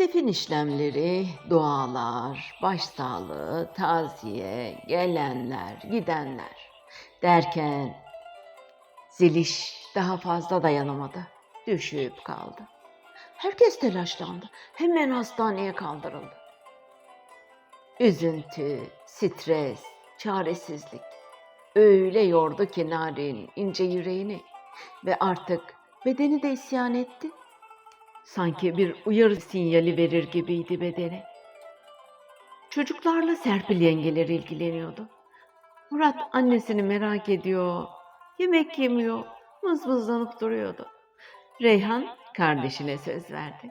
Defin işlemleri, dualar, başsağlığı, taziye, gelenler, gidenler derken Zeliş daha fazla dayanamadı. Düşüp kaldı. Herkes telaşlandı. Hemen hastaneye kaldırıldı. Üzüntü, stres, çaresizlik öyle yordu ki Narin ince yüreğini ve artık bedeni de isyan etti. Sanki bir uyarı sinyali verir gibiydi bedeni. Çocuklarla Serpil yengeler ilgileniyordu. Murat annesini merak ediyor, yemek yemiyor, mızmızlanıp duruyordu. Reyhan kardeşine söz verdi.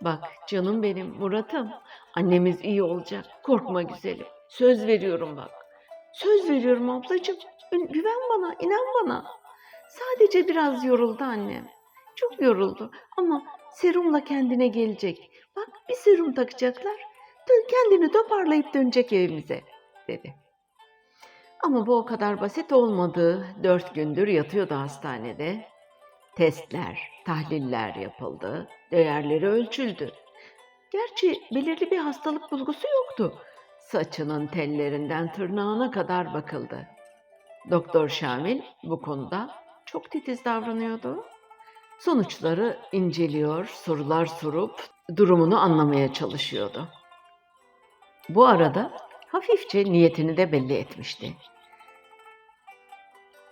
Bak canım benim Murat'ım, annemiz iyi olacak, korkma güzelim. Söz veriyorum bak. Söz veriyorum ablacığım, güven bana, inan bana. Sadece biraz yoruldu annem. Çok yoruldu ama serumla kendine gelecek. Bak bir serum takacaklar. Dön kendini toparlayıp dönecek evimize dedi. Ama bu o kadar basit olmadı. Dört gündür yatıyordu hastanede. Testler, tahliller yapıldı. Değerleri ölçüldü. Gerçi belirli bir hastalık bulgusu yoktu. Saçının tellerinden tırnağına kadar bakıldı. Doktor Şamil bu konuda çok titiz davranıyordu. Sonuçları inceliyor, sorular sorup durumunu anlamaya çalışıyordu. Bu arada hafifçe niyetini de belli etmişti.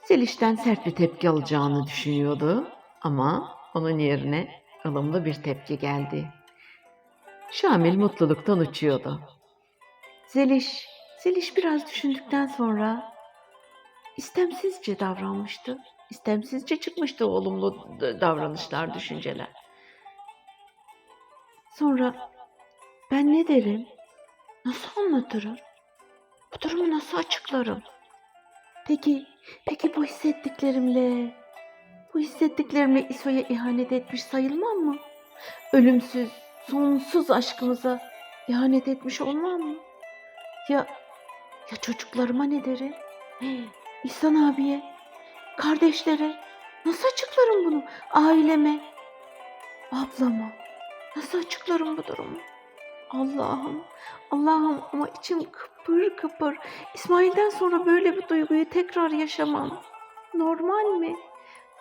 Seliş'ten sert bir tepki alacağını düşünüyordu ama onun yerine ılımlı bir tepki geldi. Şamil mutluluktan uçuyordu. Zeliş, Zeliş biraz düşündükten sonra istemsizce davranmıştı. İstemsizce çıkmıştı olumlu davranışlar, düşünceler. Sonra ben ne derim? Nasıl anlatırım? Bu durumu nasıl açıklarım? Peki, peki bu hissettiklerimle, bu hissettiklerimle İso'ya ihanet etmiş sayılmam mı? Ölümsüz, sonsuz aşkımıza ihanet etmiş olmam mı? Ya, ya çocuklarıma ne derim? Hey, İhsan abiye, kardeşlere nasıl açıklarım bunu? Aileme, ablama nasıl açıklarım bu durumu? Allah'ım, Allah'ım ama içim kıpır kıpır. İsmail'den sonra böyle bir duyguyu tekrar yaşamam. Normal mi?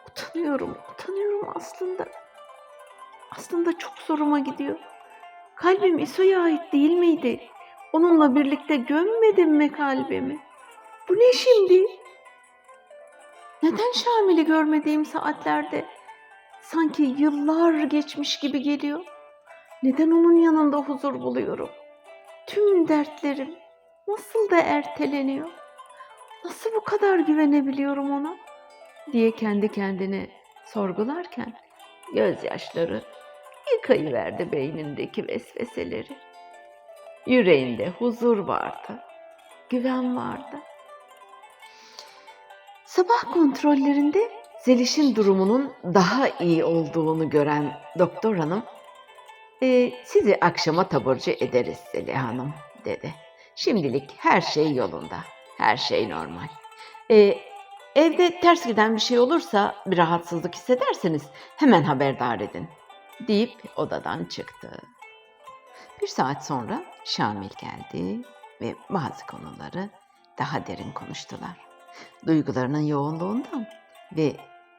Utanıyorum, utanıyorum aslında. Aslında çok zoruma gidiyor. Kalbim İso'ya ait değil miydi? Onunla birlikte gömmedim mi kalbimi? Bu ne şimdi? Neden Şamil'i görmediğim saatlerde sanki yıllar geçmiş gibi geliyor? Neden onun yanında huzur buluyorum? Tüm dertlerim nasıl da erteleniyor? Nasıl bu kadar güvenebiliyorum ona? diye kendi kendine sorgularken gözyaşları yıkayıverdi beynindeki vesveseleri. Yüreğinde huzur vardı, güven vardı. Sabah kontrollerinde Zeliş'in durumunun daha iyi olduğunu gören doktor hanım, "E, sizi akşama taburcu ederiz Zeliha Hanım dedi. Şimdilik her şey yolunda, her şey normal. E, evde ters giden bir şey olursa, bir rahatsızlık hissederseniz hemen haberdar edin deyip odadan çıktı. Bir saat sonra Şamil geldi ve bazı konuları daha derin konuştular. Duygularının yoğunluğundan ve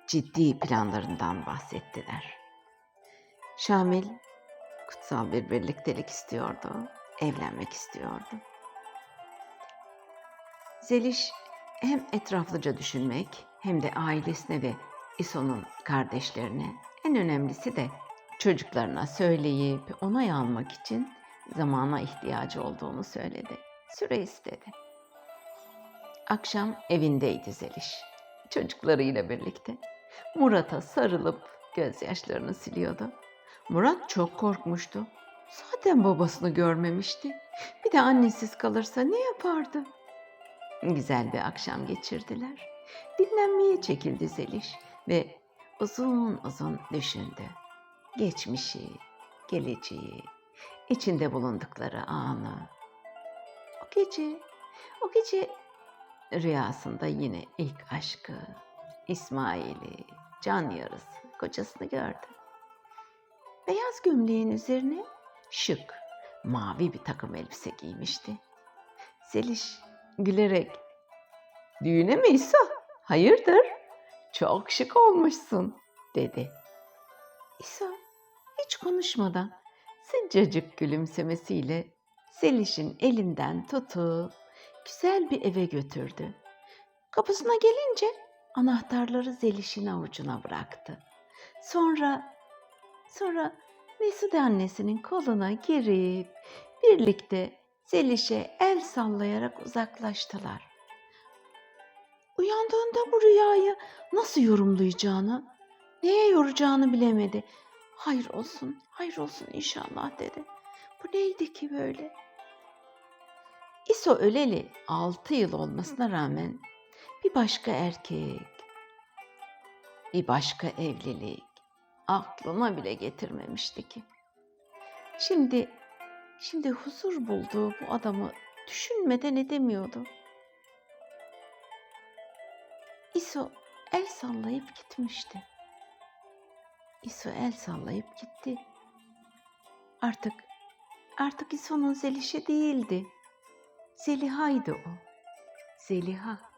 ciddi planlarından bahsettiler. Şamil kutsal bir birliktelik istiyordu, evlenmek istiyordu. Zeliş hem etraflıca düşünmek hem de ailesine ve İso'nun kardeşlerine en önemlisi de çocuklarına söyleyip onay almak için zamana ihtiyacı olduğunu söyledi. Süre istedi. Akşam evindeydi Zeliş. Çocuklarıyla birlikte. Murat'a sarılıp gözyaşlarını siliyordu. Murat çok korkmuştu. Zaten babasını görmemişti. Bir de annesiz kalırsa ne yapardı? Güzel bir akşam geçirdiler. Dinlenmeye çekildi Zeliş ve uzun uzun düşündü. Geçmişi, geleceği, içinde bulundukları anı. O gece, o gece rüyasında yine ilk aşkı, İsmail'i, can yarısı, kocasını gördü. Beyaz gömleğin üzerine şık, mavi bir takım elbise giymişti. Zeliş gülerek, düğüne mi İsa? Hayırdır? Çok şık olmuşsun, dedi. İsa hiç konuşmadan sıcacık gülümsemesiyle Zeliş'in elinden tutup güzel bir eve götürdü. Kapısına gelince anahtarları Zeliş'in avucuna bıraktı. Sonra sonra Mesude annesinin koluna girip birlikte Zeliş'e el sallayarak uzaklaştılar. Uyandığında bu rüyayı nasıl yorumlayacağını, neye yoracağını bilemedi. Hayır olsun, hayır olsun inşallah dedi. Bu neydi ki böyle? İso öleli altı yıl olmasına rağmen bir başka erkek, bir başka evlilik aklına bile getirmemişti ki. Şimdi, şimdi huzur bulduğu bu adamı düşünmeden edemiyordu. İso el sallayıp gitmişti. İso el sallayıp gitti. Artık, artık İso'nun Zeliş'i değildi. Zeliha'ydı o. Zeliha.